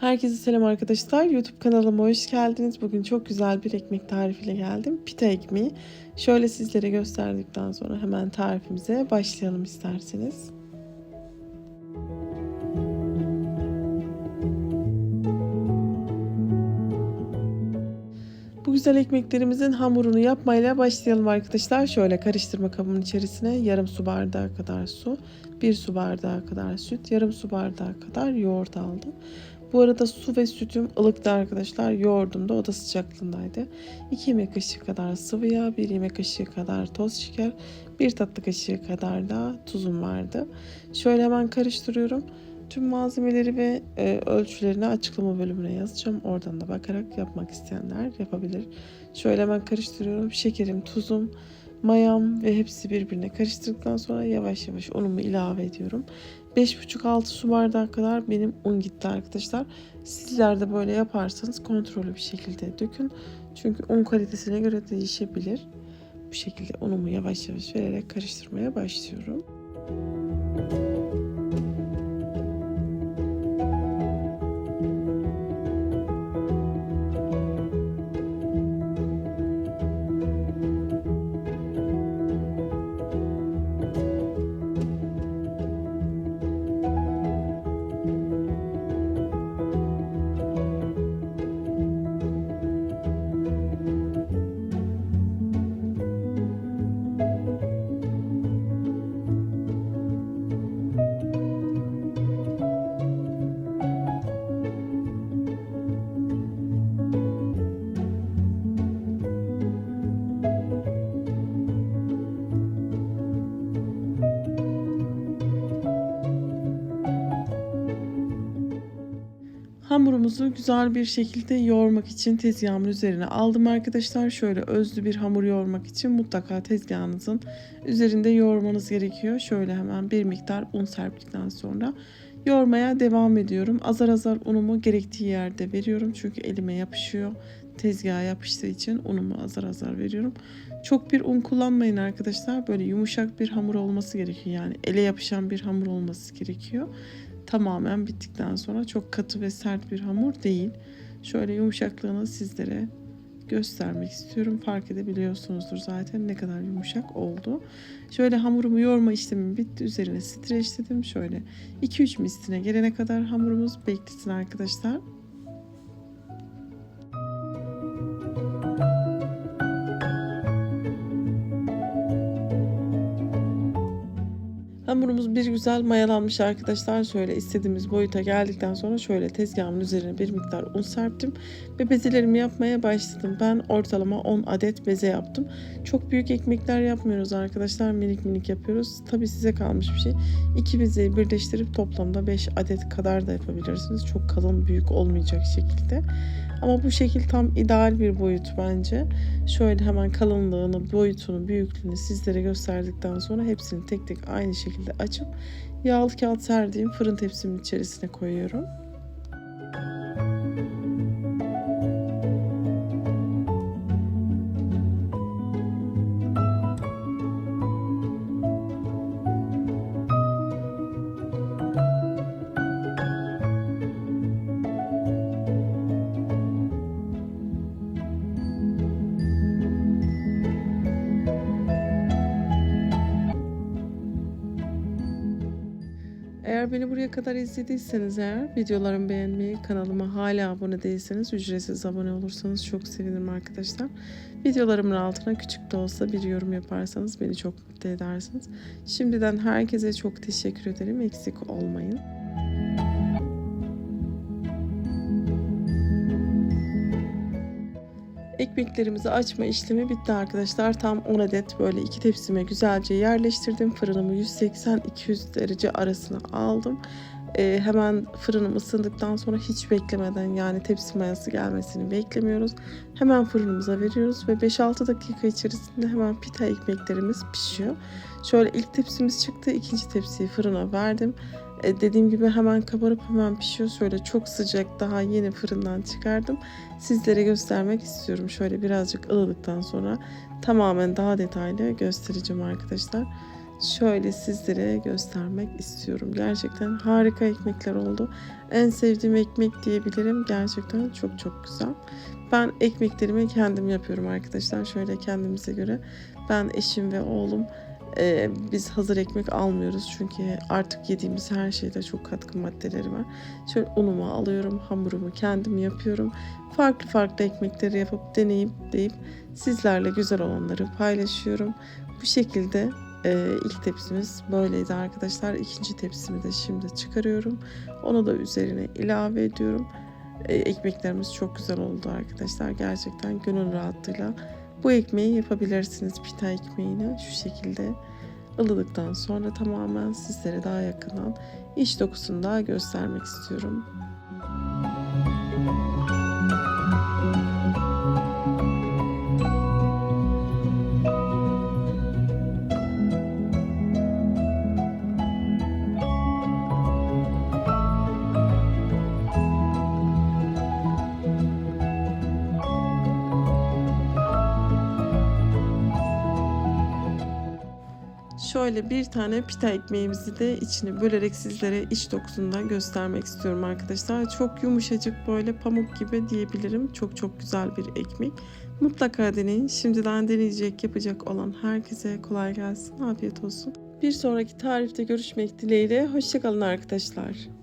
Herkese selam arkadaşlar. YouTube kanalıma hoş geldiniz. Bugün çok güzel bir ekmek tarifiyle geldim. Pita ekmeği. Şöyle sizlere gösterdikten sonra hemen tarifimize başlayalım isterseniz. Bu güzel ekmeklerimizin hamurunu yapmayla başlayalım arkadaşlar. Şöyle karıştırma kabının içerisine yarım su bardağı kadar su, bir su bardağı kadar süt, yarım su bardağı kadar yoğurt aldım. Bu arada su ve sütüm ılıktı arkadaşlar. Yoğurdum da oda sıcaklığındaydı. 2 yemek kaşığı kadar sıvı yağ, 1 yemek kaşığı kadar toz şeker, 1 tatlı kaşığı kadar da tuzum vardı. Şöyle hemen karıştırıyorum. Tüm malzemeleri ve e, ölçülerini açıklama bölümüne yazacağım. Oradan da bakarak yapmak isteyenler yapabilir. Şöyle hemen karıştırıyorum. Şekerim, tuzum, mayam ve hepsi birbirine karıştırdıktan sonra yavaş yavaş unumu ilave ediyorum. 5,5-6 su bardağı kadar benim un gitti arkadaşlar. Sizler de böyle yaparsanız kontrollü bir şekilde dökün. Çünkü un kalitesine göre değişebilir. Bu şekilde unumu yavaş yavaş vererek karıştırmaya başlıyorum. Hamurumuzu güzel bir şekilde yoğurmak için tezgahımın üzerine aldım arkadaşlar. Şöyle özlü bir hamur yoğurmak için mutlaka tezgahınızın üzerinde yoğurmanız gerekiyor. Şöyle hemen bir miktar un serptikten sonra yoğurmaya devam ediyorum. Azar azar unumu gerektiği yerde veriyorum. Çünkü elime yapışıyor. Tezgaha yapıştığı için unumu azar azar veriyorum. Çok bir un kullanmayın arkadaşlar. Böyle yumuşak bir hamur olması gerekiyor. Yani ele yapışan bir hamur olması gerekiyor tamamen bittikten sonra çok katı ve sert bir hamur değil. Şöyle yumuşaklığını sizlere göstermek istiyorum. Fark edebiliyorsunuzdur zaten ne kadar yumuşak oldu. Şöyle hamurumu yoğurma işlemim bitti. Üzerine streçledim. Şöyle 2-3 misline gelene kadar hamurumuz beklesin arkadaşlar. Hamurumuz bir güzel mayalanmış arkadaşlar. Şöyle istediğimiz boyuta geldikten sonra şöyle tezgahımın üzerine bir miktar un serptim. Ve bezelerimi yapmaya başladım. Ben ortalama 10 adet beze yaptım. Çok büyük ekmekler yapmıyoruz arkadaşlar. Minik minik yapıyoruz. Tabi size kalmış bir şey. İki bezeyi birleştirip toplamda 5 adet kadar da yapabilirsiniz. Çok kalın büyük olmayacak şekilde. Ama bu şekil tam ideal bir boyut bence. Şöyle hemen kalınlığını, boyutunu, büyüklüğünü sizlere gösterdikten sonra hepsini tek tek aynı şekilde açıp yağlı kağıt serdiğim fırın tepsimin içerisine koyuyorum. Eğer beni buraya kadar izlediyseniz eğer videolarımı beğenmeyi, kanalıma hala abone değilseniz ücretsiz abone olursanız çok sevinirim arkadaşlar. Videolarımın altına küçük de olsa bir yorum yaparsanız beni çok mutlu edersiniz. Şimdiden herkese çok teşekkür ederim. Eksik olmayın. Ekmeklerimizi açma işlemi bitti arkadaşlar. Tam 10 adet böyle iki tepsime güzelce yerleştirdim. Fırınımı 180-200 derece arasına aldım. Ee, hemen fırınım ısındıktan sonra hiç beklemeden yani tepsi mayası gelmesini beklemiyoruz. Hemen fırınımıza veriyoruz ve 5-6 dakika içerisinde hemen pita ekmeklerimiz pişiyor. Şöyle ilk tepsimiz çıktı. ikinci tepsiyi fırına verdim. E, dediğim gibi hemen kabarıp hemen pişiyor. Şöyle çok sıcak daha yeni fırından çıkardım. Sizlere göstermek istiyorum. Şöyle birazcık ılıdıktan sonra tamamen daha detaylı göstereceğim arkadaşlar. şöyle sizlere göstermek istiyorum. Gerçekten harika ekmekler oldu. En sevdiğim ekmek diyebilirim. Gerçekten çok çok güzel. Ben ekmeklerimi kendim yapıyorum arkadaşlar. Şöyle kendimize göre. Ben eşim ve oğlum e, biz hazır ekmek almıyoruz. Çünkü artık yediğimiz her şeyde çok katkı maddeleri var. Şöyle unumu alıyorum, hamurumu kendim yapıyorum. Farklı farklı ekmekleri yapıp deneyip deyip sizlerle güzel olanları paylaşıyorum. Bu şekilde e, ilk tepsimiz böyleydi arkadaşlar. İkinci tepsimi de şimdi çıkarıyorum. Onu da üzerine ilave ediyorum. E, ekmeklerimiz çok güzel oldu arkadaşlar. Gerçekten gönül rahatlığıyla bu ekmeği yapabilirsiniz. Pita ekmeğini şu şekilde ılıdıktan sonra tamamen sizlere daha yakından iç dokusunu da göstermek istiyorum. Şöyle bir tane pita ekmeğimizi de içine bölerek sizlere iç dokusundan göstermek istiyorum arkadaşlar. Çok yumuşacık böyle pamuk gibi diyebilirim. Çok çok güzel bir ekmek. Mutlaka deneyin. Şimdiden deneyecek yapacak olan herkese kolay gelsin. Afiyet olsun. Bir sonraki tarifte görüşmek dileğiyle. Hoşçakalın arkadaşlar.